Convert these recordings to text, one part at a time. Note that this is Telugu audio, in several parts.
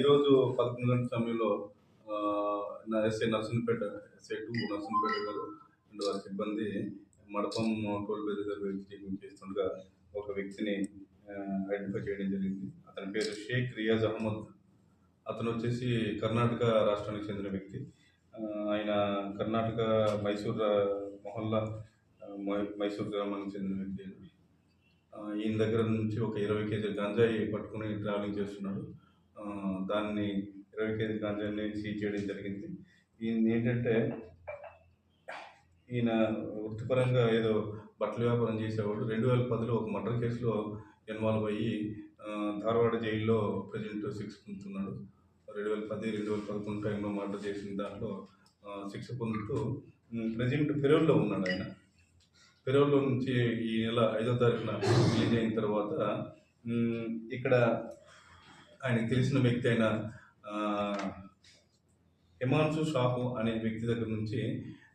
ఈరోజు పద్దెనిమిది గంటల సమయంలో ఆ, నా SI Narsampet SI two Narsampet గారు అండ్ వారి సిబ్బంది మడపం టోల్ ప్లాజా దగ్గర వెరిఫికేషన్ చేస్తుండగా ఒక వ్యక్తిని ఐడెంటిఫై చేయడం జరిగింది. అతని పేరు షేక్ రియాజ్ అహ్మద్. అతను వచ్చేసి కర్ణాటక రాష్ట్రానికి చెందిన వ్యక్తి. ఆయన కర్ణాటక మైసూర్ మొహల్లా మైసూర్ గ్రామానికి చెందిన వ్యక్తి. ఈయన దగ్గర నుంచి ఒక ఇరవై కేజీల గంజాయి పట్టుకుని ట్రావెలింగ్ చేస్తున్నాడు. దాన్ని ఇరవై కేజీ గంజాయిని సీజ్ చేయడం జరిగింది. ఈయన ఏంటంటే ఈయన వృత్తిపరంగా ఏదో బట్టల వ్యాపారం చేసేవాడు. రెండు వేల పదిలో ఒక మర్డర్ కేసులో ఇన్వాల్వ్ అయ్యి ధారవాడ జైల్లో ప్రజెంట్ శిక్ష పొందుతున్నాడు. రెండు వేల పది రెండు వేల పదకొండు టైంలో మర్డర్ చేసిన దాంట్లో శిక్ష పొందుతూ ప్రజెంట్ పెరోల్లో ఉన్నాడు ఆయన. పెరోల్లో నుంచి ఈ నెల ఐదో తారీఖున రిలీజ్ అయిన తర్వాత ఇక్కడ ఆయనకు తెలిసిన వ్యక్తి అయిన ఆ, హిమాంశు అనే వ్యక్తి దగ్గర నుంచి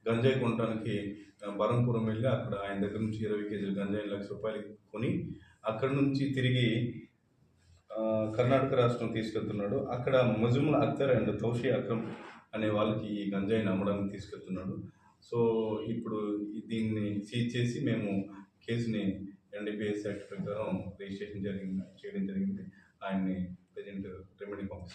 గంజాయి కొనడానికి బరంపురం వెళ్ళి అక్కడ ఆయన దగ్గర నుంచి ఇరవై కేజీల గంజాయి లక్ష రూపాయలు కొని అక్కడ నుంచి తిరిగి కర్ణాటక రాష్ట్రం తీసుకెళ్తున్నాడు. అక్కడ మజుముల్ అఖ్తర్ అండ్ తౌషి అక్రమ్ అనే వాళ్ళకి ఈ గంజాయిని అమ్మడానికి తీసుకెళ్తున్నాడు. సో ఇప్పుడు దీన్ని సీజ్ చేసి మేము కేసుని ఎన్డీపీఎస్ యాక్ట్ ప్రకారం రిజిస్ట్రేషన్ జరిగింది చేయడం జరిగింది. ఆయన్ని they didn't remedy bombs.